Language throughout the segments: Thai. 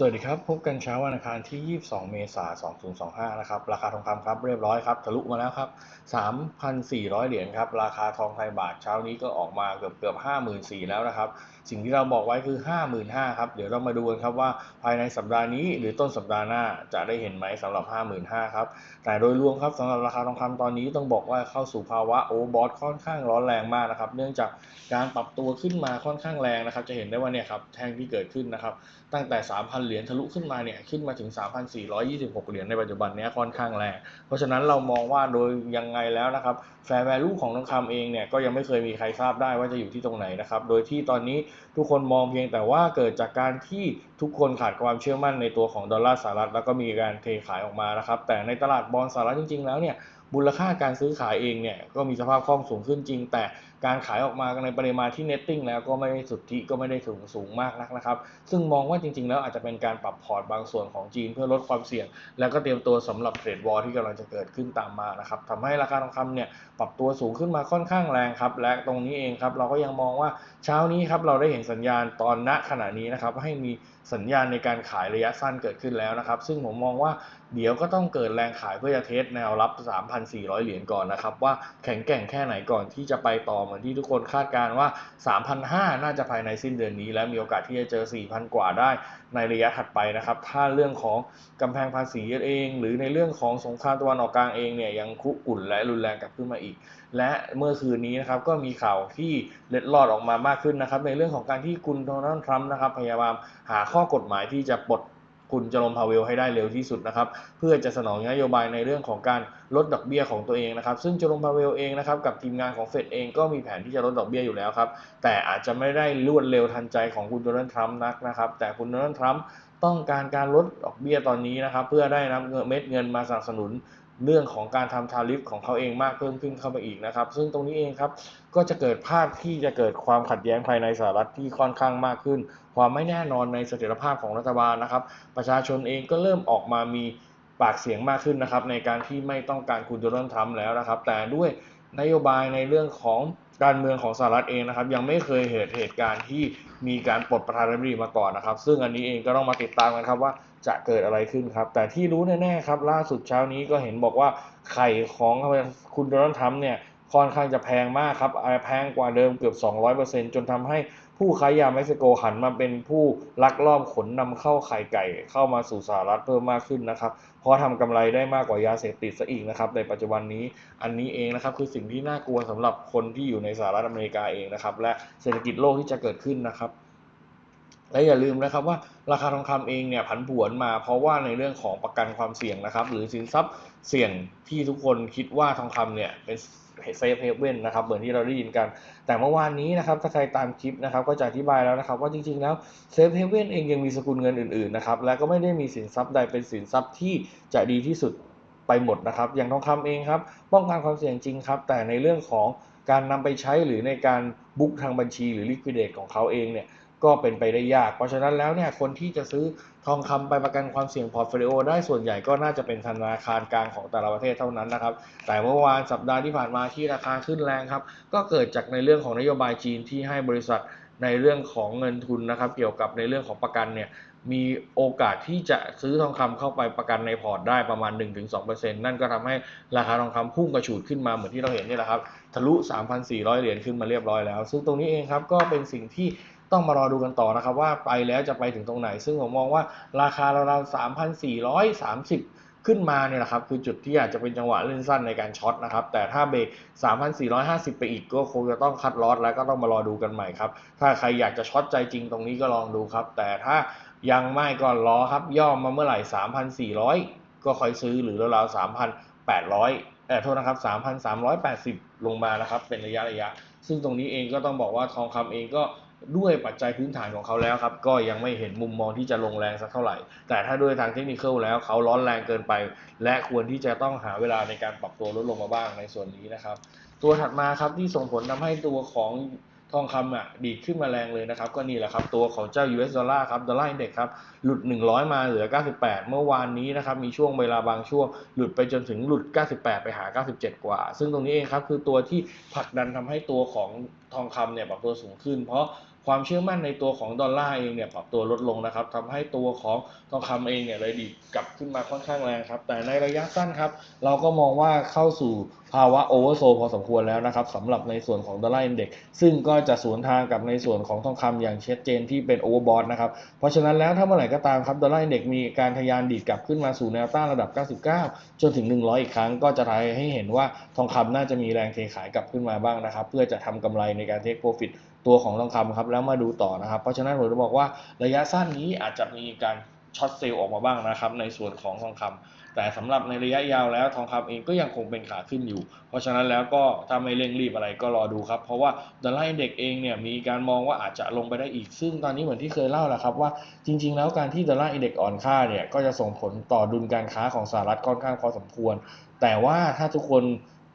สวัสดีครับ พบกันเช้าวันอังคารที่ 22 เมษายน 2025 นะครับ ราคาทองคำครับเรียบร้อยครับทะลุมาแล้วครับ 3,400 เหรียญครับ ราคาทองไทยบาทเช้านี้ก็ออกมาเกือบเกือบ54,000 แล้วนะครับ สิ่งที่เราบอกไว้คือ 55,000ครับเดี๋ยวเรามาดูกันครับว่าภายในสัปดาห์นี้หรือต้นสัปดาห์หน้าจะได้เห็นไหมสำหรับ 55,000ครับแต่โดยรวมครับสำหรับราคาทองคำตอนนี้ต้องบอกว่าเข้าสู่ภาวะโอบอทค่อนข้างร้อนแรงมากนะครับ เนื่องจากการปรับตัวขึ้นมาค่อนข้างแรงนะครับ จะเห็นได้ว่าเนี่ยครับแท่งที่เกิดขึ้นนะครับ ตั้งแต่ 3,000 เหรียญทะลุขึ้นมาเนี่ยขึ้นมาถึง 3,426 เหรียญในปัจจุบันเนี้ยค่อนข้างแรงเพราะฉะนั้นเรามองว่าโดยยังไงแล้วนะครับแฟร์แวลูของทองคำเองเนี่ยก็ยังไม่เคยมีใครทราบได้ว่าจะอยู่ที่ตรงไหนนะครับโดยที่ตอนนี้ทุกคนมองเพียงแต่ว่าเกิดจากการที่ทุกคนขาดความเชื่อมั่นในตัวของดอลลาร์สหรัฐแล้วก็มีการเทขายออกมานะครับ แต่ในตลาดบอลสหรัฐจริงๆแล้วเนี่ยมูลค่าการซื้อขายเองเนี่ยก็มีสภาพคล่องสูงขึ้นจริง แต่ การขายออกมาในปริมาณที่เน็ตติ้งแล้วก็ไม่ได้สุทธิก็ไม่ได้สูงสูงมากนักนะครับ ซึ่งมองว่าจริงๆ แล้วอาจจะเป็นการปรับพอร์ตบางส่วนของจีนเพื่อลดความเสี่ยง แล้วก็เตรียมตัวสำหรับเทรดวอร์ที่กำลังจะเกิดขึ้นตามมานะครับทำให้ราคาทองคำเนี่ยปรับตัวสูงขึ้นมาค่อนข้างแรงครับ และตรงนี้เองครับเราก็ยังมองว่าเช้านี้ครับเราได้เห็นสัญญาณตอนณขณะนี้นะครับให้มีสัญญาณในการขายระยะสั้นเกิดขึ้นแล้วนะครับ ซึ่งผมมองว่าเดี๋ยวก็ต้องเกิดแรงขายเพื่อจะเทสแนวรับ 3,400 เหรียญก่อนนะครับว่าแข็งแกร่งแค่ไหนก่อนที่จะไปต่อเหมือนที่ทุกคนคาดการณ์ว่า 3,500 น่าจะภายในสิ้นเดือนนี้ และมีโอกาสที่จะเจอ 4,000 กว่าได้ในระยะถัดไปนะครับ ถ้าเรื่องของกำแพงภาษีเอง หรือในเรื่องของสงครามตะวันออกกลางเองเนี่ยยังคุกรุ่นและรุนแรงกลับขึ้นมาอีก และเมื่อคืนนี้นะครับก็มีข่าวที่เล็ดลอดออกมามากขึ้นนะครับในเรื่องของการที่คุณโดนัลด์ทรัมป์นะครับพยายามหาข้อกฎหมายที่จะปลด คุณจอร์มพาเวลให้ได้เร็วที่สุดนะครับ เพื่อจะสนองนโยบายในเรื่องของการลดดอกเบี้ยของตัวเองนะครับ ซึ่งจอร์มพาเวลเองนะครับกับทีมงานของเฟดเองก็มีแผนที่จะลดดอกเบี้ยอยู่แล้วครับ แต่อาจจะไม่ได้รวดเร็วทันใจของคุณโดนัลด์ทรัมป์นักนะครับ แต่คุณโดนัลด์ทรัมป์ต้องการการลดดอกเบี้ยตอนนี้นะครับ เพื่อได้นำเงินเม็ดเงินมาสนับสนุน เรื่องของการทำทาริฟของเขาเองมากเพิ่มขึ้นเข้าไปอีกนะครับ ซึ่งตรงนี้เองครับก็จะเกิดภาพที่จะเกิดความขัดแย้งภายในสหรัฐที่ค่อนข้างมากขึ้น ความไม่แน่นอนในเสถียรภาพของรัฐบาลนะครับ ประชาชนเองก็เริ่มออกมามีปากเสียงมากขึ้นนะครับในการที่ไม่ต้องการคุณโดนัลด์ทรัมป์แล้วนะครับ แต่ด้วย นโยบายในเรื่องของการเมืองของสหรัฐเองนะครับ ยังไม่เคยเหตุเหตุการณ์ที่มีการปลดประธานาธิบดีมาก่อนนะครับ ซึ่งอันนี้เองก็ต้องมาติดตามกันครับว่าจะเกิดอะไรขึ้นครับ แต่ที่รู้แน่ๆครับล่าสุดเช้านี้ก็เห็นบอกว่าไข่ของคุณโดนัลด์ทรัมป์เนี่ยค่อนข้างจะแพงมากครับแพงกว่าเดิมเกือบ 200%จนทำให้ ผู้ค้ายาเม็กซิโกหันมาเป็นผู้ลักลอบขนนำเข้าไข่ไก่ เข้ามาสู่สหรัฐเพิ่มมากขึ้นนะครับ เพราะทำกำไรได้มากกว่ายาเสพติดซะอีกนะครับในปัจจุบันนี้อันนี้เองนะครับคือสิ่งที่น่ากลัวสำหรับคนที่อยู่ในสหรัฐอเมริกาเองนะครับและเศรษฐกิจโลกที่จะเกิดขึ้นนะครับ และอย่าลืมนะครับว่าราคาทองคำเองเนี่ยผันผวนมาเพราะว่าในเรื่องของประกันความเสี่ยงนะครับ หรือสินทรัพย์เสี่ยงที่ทุกคนคิดว่าทองคำเนี่ยเป็นเซฟเฮเว่นนะครับเหมือนที่เราได้ยินกัน แต่เมื่อวานนี้นะครับถ้าใครตามคลิปนะครับก็จะอธิบายแล้วนะครับว่าจริงๆแล้วเซฟเฮเว่นเองยังมีสกุลเงินอื่นๆนะครับและก็ไม่ได้มีสินทรัพย์ใดเป็นสินทรัพย์ที่จะดีที่สุดไปหมดนะครับ อย่างทองคำเองครับป้องกันความเสี่ยงจริงครับ แต่ในเรื่องของการนำไปใช้หรือในการบุ๊กทางบัญชีหรือลิควิดเดตของเขาเองเนี่ย ก็เป็นไปได้ยาก เพราะฉะนั้นแล้วเนี่ยคนที่จะซื้อทองคำไปประกันความเสี่ยงพอร์ตโฟลิโอได้ส่วนใหญ่ก็น่าจะเป็นธนาคารกลางของแต่ละประเทศเท่านั้นนะครับ แต่เมื่อวานสัปดาห์ที่ผ่านมาที่ราคาขึ้นแรงครับ ก็เกิดจากในเรื่องของนโยบายจีนที่ให้บริษัทในเรื่องของเงินทุนนะครับ เกี่ยวกับในเรื่องของประกันเนี่ยมีโอกาสที่จะซื้อทองคำเข้าไปประกันในพอร์ตได้ประมาณ 1-2%นั่นก็ทำให้ราคาทองคำพุ่งกระฉูดขึ้นมาเหมือนที่เราเห็นนี่แหละครับทะลุ 3,400 เหรียญขึ้นมาเรียบร้อยแล้ว ซึ่งตรงนี้เองครับก็เป็นสิ่งที่ ต้องมารอดูกันต่อนะครับ ว่าไปแล้วจะไปถึงตรงไหน ซึ่งผมมองว่าราคาราวๆ3,430ขึ้นมาเนี่ยแหละครับคือจุดที่อาจจะเป็นจังหวะเล่นสั้นในการช็อตนะครับแต่ถ้าเบรก 3,450 ไปอีกก็คงจะต้องคัดลอสแล้วก็ต้องมารอดูกันใหม่ครับถ้าใครอยากจะช็อตใจจริงตรงนี้ก็ลองดูครับ แต่ถ้ายังไม่ก็รอครับย่อมาเมื่อไหร่ 3,400 ก็ค่อยซื้อหรือราวๆ3,800เออโทษนะครับ 3,380 ลงมานะครับเป็นระยะระยะ ซึ่งตรงนี้เองก็ต้องบอกว่าทองคำเองก็ ด้วยปัจจัยพื้นฐานของเขาแล้วครับ ก็ยังไม่เห็นมุมมองที่จะลงแรงสักเท่าไหร่ แต่ถ้าด้วยทางเทคนิคแล้วเขาร้อนแรงเกินไป และควรที่จะต้องหาเวลาในการปรับตัวลดลงมาบ้างในส่วนนี้นะครับ ตัวถัดมาครับที่ส่งผลทำให้ตัวของ ทองคำอะดีดขึ้นมาแรงเลยนะครับ ก็นี่แหละครับ ตัวของเจ้า US ดอลลาร์ครับดอลลาร์อินเด็กครับ หลุด 100 มาเหลือ 98 เมื่อวานนี้นะครับ มีช่วงเวลาบางช่วง หลุดไปจนถึงหลุด 98 ไปหา 97 กว่า ซึ่งตรงนี้เองครับ คือตัวที่ผลักดันทำให้ตัวของทองคำเนี่ยปรับตัวสูงขึ้น เพราะความเชื่อมั่นในตัวของดอลลาร์เองเนี่ยปรับตัวลดลงนะครับทำให้ตัวของทองคำเองเนี่ยเลยดีกลับขึ้นมาค่อนข้างแรงครับ แต่ในระยะสั้นครับ เราก็มองว่าเข้าสู่ภาวะโอเวอร์โซพอสมควรแล้วนะครับสำหรับในส่วนของดอลลาร์อินเด็กซึ่งก็จะสวนทางกับในส่วนของทองคำอย่างชัดเจนที่เป็นโอเวอร์บอทนะครับ เพราะฉะนั้นแล้วถ้าเมื่อไหร่ก็ตามครับดอลลาร์อินเด็กมีการทะยานดีดกลับขึ้นมาสู่แนวต้านระดับ 99 จนถึง 100 อีกครั้ง ก็จะทำให้เห็นว่าทองคำน่าจะมีแรงเทขายกลับขึ้นมาบ้างนะครับ เพื่อจะทำกำไรในการเทคโปรฟิต ตัวของทองคำครับแล้วมาดูต่อนะครับ เพราะฉะนั้นผมจะบอกว่าระยะสั้นนี้อาจจะมีการช็อตเซลล์ออกมาบ้างนะครับ ในส่วนของทองคำแต่สำหรับในระยะยาวแล้วทองคำเองก็ยังคงเป็นขาขึ้นอยู่ เพราะฉะนั้นแล้วก็ถ้าไม่เร่งรีบอะไรก็รอดูครับ เพราะว่าดอลลาร์อินเด็กเองเนี่ยมีการมองว่าอาจจะลงไปได้อีก ซึ่งตอนนี้เหมือนที่เคยเล่าแหละครับว่าจริง ๆ แล้วการที่ดอลลาร์อินเด็กอ่อนค่าเนี่ยก็จะส่งผลต่อดุลการค้าของสหรัฐค่อนข้างพอสมควร แต่ว่าถ้าทุกคน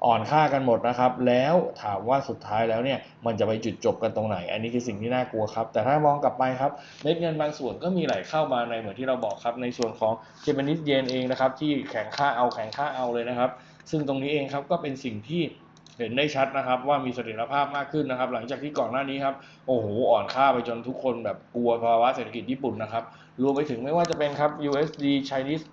อ่อนค่ากันหมดนะครับ แล้วถามว่าสุดท้ายแล้วเนี่ยมันจะไปจุดจบกันตรงไหน อันนี้คือสิ่งที่น่ากลัวครับ แต่ถ้ามองกลับไปครับเม็ดเงินบางส่วนก็มีไหลเข้ามาในเหมือนที่เราบอกครับในส่วนของเจแปนิสเยนเองนะครับที่แข็งค่าเอาแข็งค่าเอาเลยนะครับ ซึ่งตรงนี้เองครับก็เป็นสิ่งที่เห็นได้ชัดนะครับว่ามีเสถียรภาพมากขึ้นนะครับ หลังจากที่ก่อนหน้านี้ครับโอ้โหอ่อนค่าไปจนทุกคนแบบกลัวภาวะเศรษฐกิจญี่ปุ่นนะครับรวมไปถึงไม่ว่าจะเป็นครับ USD Chinese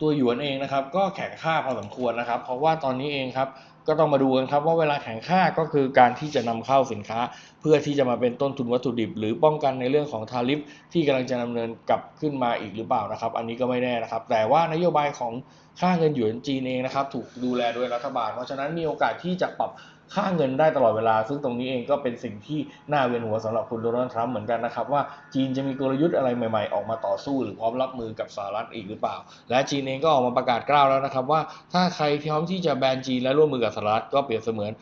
ตัวหยวนเองนะครับก็แข็งค่าพอสมควรนะครับ เพราะว่าตอนนี้เองครับก็ต้องมาดูกันครับว่าเวลาแข็งค่าก็คือการที่จะนำเข้าสินค้า เพื่อที่จะมาเป็นต้นทุนวัตถุดิบ หรือป้องกันในเรื่องของทาริฟที่กำลังจะดำเนินกลับขึ้นมาอีกหรือเปล่านะครับ อันนี้ก็ไม่แน่นะครับ แต่ว่านโยบายของค่าเงินหยวนจีนเองนะครับ ถูกดูแลโดยรัฐบาล เพราะฉะนั้นมีโอกาสที่จะปรับ ค่าเงินได้ตลอดเวลา ซึ่งตรงนี้เองก็เป็นสิ่งที่น่าเวียนหัวสำหรับคุณโดนัลด์ทรัมป์เหมือนกันนะครับ ว่าจีนจะมีกลยุทธ์อะไรใหม่ๆ ออกมาต่อสู้ หรือพร้อมรับมือกับสหรัฐอีกหรือเปล่า และจีนเองก็ออกมาประกาศกล้าวแล้วนะครับว่าถ้าใครพร้อมที่จะแบนจีนและร่วมมือกับสหรัฐก็เปรียบเสมือน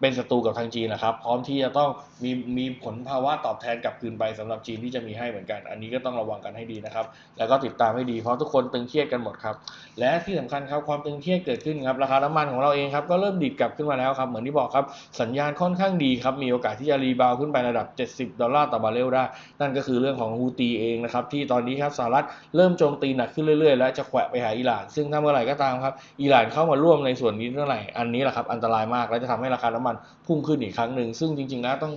เป็นศัตรูกับทางจีนนะครับ พร้อมที่จะต้องมีมีผลภาวะตอบแทนกลับคืนไปสำหรับจีนที่จะมีให้เหมือนกัน อันนี้ก็ต้องระวังกันให้ดีนะครับ แล้วก็ติดตามให้ดีเพราะทุกคนตึงเครียดกันหมดครับ และที่สำคัญครับความตึงเครียดเกิดขึ้นครับราคาน้ำมันของเราเองครับก็เริ่มดีดกลับขึ้นมาแล้วครับเหมือนที่บอกครับสัญญาณค่อนข้างดีครับมีโอกาสที่จะรีบาวขึ้นไประดับ 70 ดอลลาร์ต่อบาร์เรลได้ นั่นก็คือเรื่องของฮูตีเองนะครับที่ตอนนี้ครับสหรัฐเริ่มโจมตีหนักขึ้นเรื่อยๆ และจะแขวะไปหาอิหร่าน ซึ่งถ้าเมื่อไหร่ก็ตามครับอิหร่านเข้ามาร่วมในส่วนนี้เมื่อไหร่อันนี้แหละครับอันตรายมากและจะทำให้ราคาน้ำมันพุ่งขึ้นอีกครั้งหนึ่งซึ่งจริง ๆ แล้วต้อง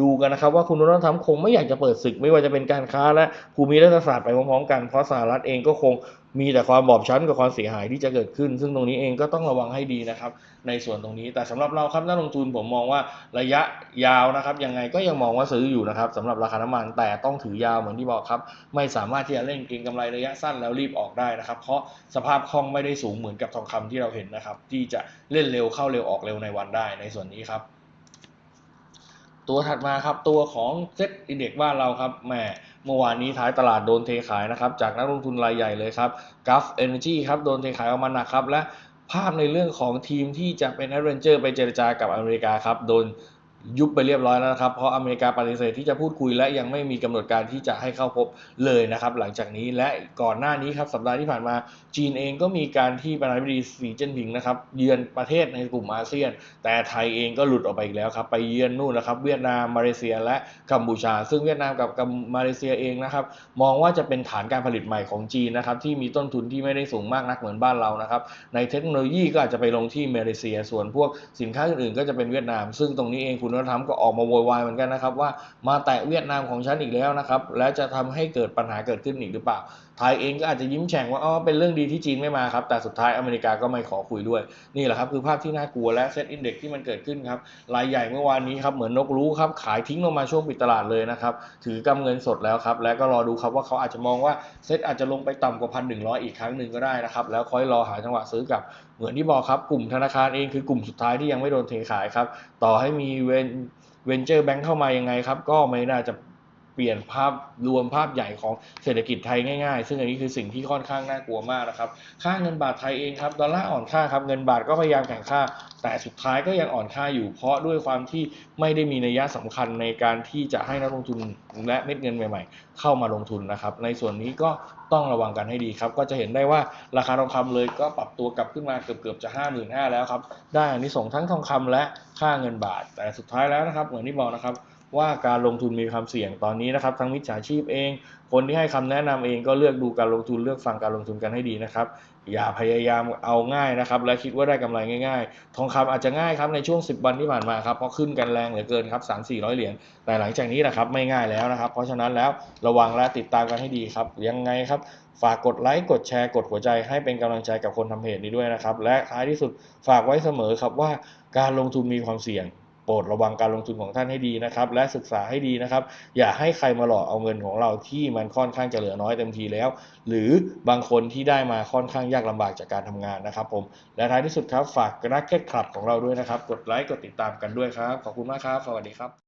ดูกันนะครับว่าคุณโดนัลด์ทรัมป์คงไม่อยากจะเปิดศึก ไม่ว่าจะเป็นการค้าและภูมิรัฐศาสตร์ไปพร้อมๆกันเพราะสหรัฐเองก็คง มีแต่ความบอบช้ำกับความเสียหายที่จะเกิดขึ้น ซึ่งตรงนี้เองก็ต้องระวังให้ดีนะครับ ในส่วนตรงนี้ แต่สำหรับเราครับนักลงทุนผมมองว่าระยะยาวนะครับ ยังไงก็ยังมองว่าซื้ออยู่นะครับสำหรับราคาน้ำมันแต่ต้องถือยาวเหมือนที่บอกครับ ไม่สามารถที่จะเล่นเก็งกำไรระยะสั้นแล้วรีบออกได้นะครับ เพราะสภาพคล่องไม่ได้สูงเหมือนกับทองคำที่เราเห็นนะครับ ที่จะเล่นเร็วเข้าเร็วออกเร็วในวันได้ในส่วนนี้ครับตัวถัดมาครับตัวของเซ็ตอินเด็กซ์บ้านเราครับแหม เมื่อวานนี้ท้ายตลาดโดนเทขายนะครับจากนักลงทุนรายใหญ่เลยครับ Gulf Energy ครับโดนเทขายออกมาหนักครับและภาพในเรื่องของทีมที่จะเป็นแอดเวนเจอร์ไปเจรจากับอเมริกาครับโดน ยุบไปเรียบร้อยแล้วนะครับ เพราะอเมริกาปฏิเสธที่จะพูดคุยและยังไม่มีกำหนดการที่จะให้เข้าพบเลยนะครับ หลังจากนี้และก่อนหน้านี้ครับสัปดาห์ที่ผ่านมาจีนเองก็มีการที่ประธานาธิบดีสีเจิ้นผิงนะครับเยือนประเทศในกลุ่มอาเซียน แต่ไทยเองก็หลุดออกไปอีกแล้วครับไปเยือนนู่นนะครับ เวียดนามมาเลเซีย และกัมพูชา ซึ่งเวียดนามกับกัมมาเลเซียเองนะครับมองว่าจะเป็นฐานการผลิตใหม่ของจีนนะครับที่มีต้นทุนที่ไม่ได้สูงมากนักเหมือนบ้านเรานะครับในเทคโนโลยีก็อาจจะไปลงที่มาเลเซีย ส่วนพวกสินค้าอื่นๆ ก็จะเป็นเวียดนาม ซึ่งตรงนี้เองคุณนวัฒน์ก็ออกมาโวยวายเหมือนกันนะครับว่ามาแตะเวียดนามของฉันอีกแล้วนะครับและจะทำให้เกิดปัญหาเกิดขึ้นอีกหรือเปล่าไทยเองก็อาจจะยิ้มแฉ่งว่าอ๋อเป็นเรื่องดีที่จีนไม่มาครับแต่สุดท้ายอเมริกาก็ไม่ขอคุยด้วยนี่แหละครับคือภาพที่น่ากลัวและเซ็ตอินเด็กที่มันเกิดขึ้นครับรายใหญ่เมื่อวานนี้ครับเหมือนนกรู้ครับขายทิ้งลงมาช่วงปิดตลาดเลยนะครับถือกำเงินสดแล้วครับและก็รอดูครับว่าเขาอาจจะมองว่าเซ็ตอาจจะลงไปต่ำกว่าพันหนึ่งร้อยอีกครั้งหนึ่งก็ได้นะครับแล้วค่อยรอหาจังหวะซื้อกับเหมือนที่บอกครับกลุ่มธนาคารเองคือกลุ่มสุดท้ายที่ยังไม่โดนเทขายครับต่อให้มีเวนเวนเจอร์แบงค์เข้ามายังไงครับก็ไม่น่าจะ เปลี่ยนภาพรวมภาพใหญ่ของเศรษฐกิจไทยง่ายๆ ซึ่งอันนี้คือสิ่งที่ค่อนข้างน่ากลัวมากนะครับ ค่าเงินบาทไทยเองครับดอลลาร์อ่อนค่าครับเงินบาทก็พยายามแข่งค่า แต่สุดท้ายก็ยังอ่อนค่าอยู่ เพราะด้วยความที่ไม่ได้มีนัยยะสำคัญในการที่จะให้นักลงทุนและเม็ดเงินใหม่ ๆ เข้ามาลงทุนนะครับ ในส่วนนี้ก็ต้องระวังกันให้ดีครับ ก็จะเห็นได้ว่าราคาทองคำเลยก็ปรับตัวกลับขึ้นมาเกือบๆจะ 5 5 0 0 0แล้วครับได้อันนี้ส่งทั้งทองคำและค่าเงินบาท แต่สุดท้ายแล้วนะครับเหมือนที่บอกนะครับ ว่าการลงทุนมีความเสี่ยงตอนนี้นะครับทั้งมิจฉาชีพเอง คนที่ให้คำแนะนำเองก็เลือกดูการลงทุนเลือกฟังการลงทุนกันให้ดีนะครับ อย่าพยายามเอาง่ายนะครับ และคิดว่าได้กำไรง่ายๆ ทองคำอาจจะง่ายครับในช่วง 10 วันที่ผ่านมาครับเพราะขึ้นกันแรงเหลือเกินครับ3 4 0 0เหรียญแต่หลังจากนี้นะครับไม่ง่ายแล้วนะครับ เพราะฉะนั้นแล้วระวังและติดตามกันให้ดีครับยังไงครับ ฝากกดไลค์กดแชร์กดหัวใจให้เป็นกำลังใจกับคนทำเพจนี้ด้วยนะครับและท้ายที่สุดฝากไว้เสมอครับว่าการลงทุนมีความเสี่ยง รดระวังการลงทุนของท่านให้ดีนะครับ และศึกษาให้ดีนะครับ อย่าให้ใครมาหลอกเอาเงินของเราที่มันค่อนข้างจะเหลือน้อยเต็มทีแล้ว หรือบางคนที่ได้มาค่อนข้างยากลำบากจากการทำงานนะครับ ผม และท้ายที่สุดครับฝากนักเก็ตคลับของเราด้วยนะครับ กดไลค์กดติดตามกันด้วยครับ ขอบคุณมากครับ สวัสดีครับ